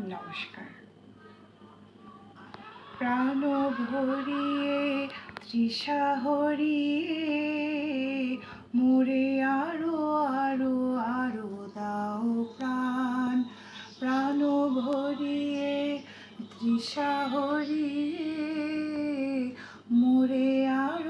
নমস্কার। প্রাণ ভরিয়ে তৃষা হরিয়ে, মোরে আরও আরও আরও দাও প্রাণ। প্রাণ ভরিয়ে তৃষা হরিয়ে, মোরে আরও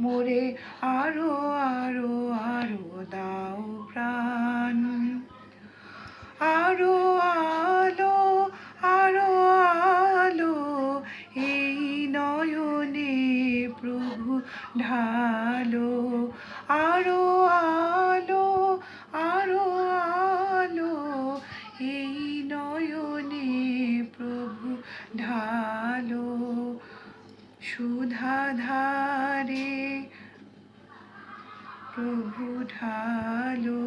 মোরে আরও আরও আরও দাও প্রাণ। আরও আলো আরও আলো, এই নয়নে প্রভু ঢালো। আরও সুধাধারে প্রভু ঢালো,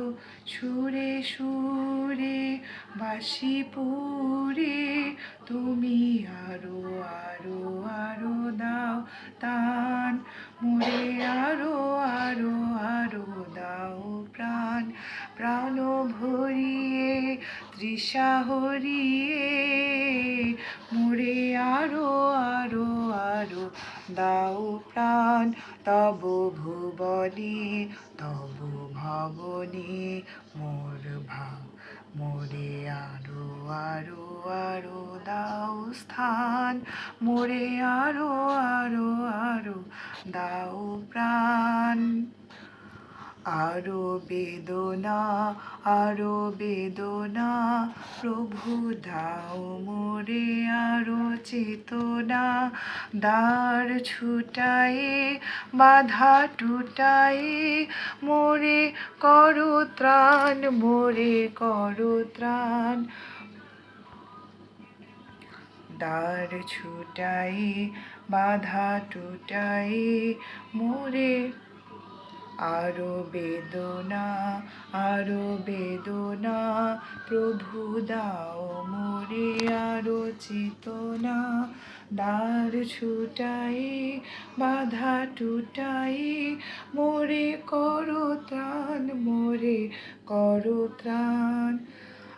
সুরে সুরে বাসি পুরে তুমি আরও আরও আরও দাও, তান মোরে আরও তৃষা হরিয়ে মোরে আরও আরও আরও দাও প্রাণ। তব ভুবনে, তব ভবনে মোর ভাব মোরে আরও আরও আরও দাও স্থান। মোরে আরও আরও আরও দাও প্রাণ। আরও বেদনা আরও বেদনা, প্রভু দাও মোরে আরও চেতনা। দ্বার ছুটায়ে, বাধা টুটায়ে মোরে করো ত্রাণ, মোরে করো ত্রাণ। দ্বার ছুটায়ে, বাধা টুটায়ে মোরে আরও বেদনা আরও বেদনা, প্রভু দাও মোরে আরও চেতনা। দ্বার ছুটাই, বাধা টুটাই, মোরে করো ত্রাণ, মোরে করো ত্রাণ।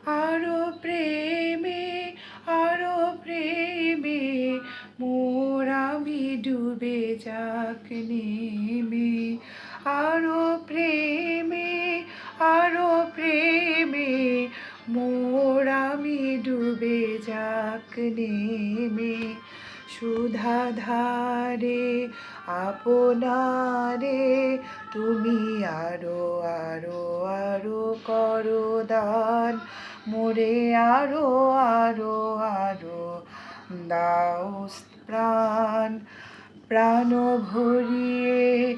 আরও প্রেমে আরও প্রেমে, মোর ডুবে যাক নেমে। আরও প্রেমে আরও প্রেমে, মোর আমি ডুবে যাক নেমে। সুধা ধারে আপনারে তুমি আরও আরও আরও করো দান। মোরে আরও আরও আরও দাও প্রাণ। প্রাণ ভরিয়ে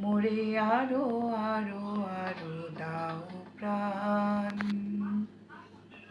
মোরে আরও আরও আরও দাও প্রাণ।